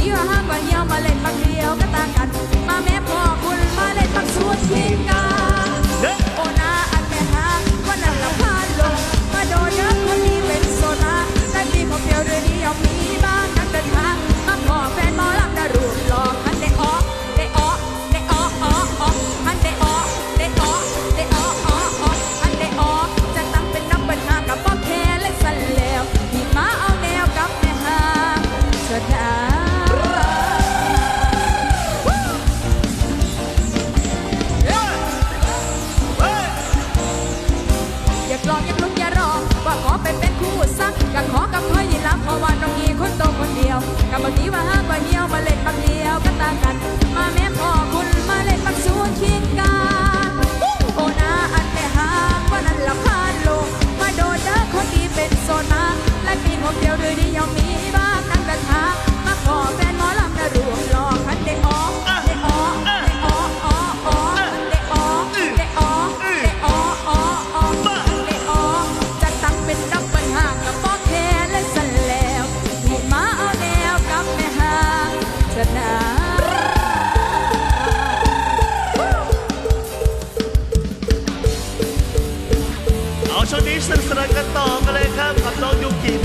Siya habang a pag คู่ซักกับขอกับเธอยินรับเพราะว่าน้องนี้คนโตคนเดียวกับวันนี้ว่าห้ามว่าเหี้ยวมาเล่นบังเดียวก็ต่างกัน มาแม่พ่อคุณมาเล่นบังสวนคิงกันโอ้นาอันแม่หางว่านั้นเราพานลงมาโดนเด้อคนดีเป็นโซนมาและปีนผเดียวด้วยดียังมีบ้า กันนะเอาช่วงนี้สนุกสนานกันต่อกันเลยครับกับน้องยุกิ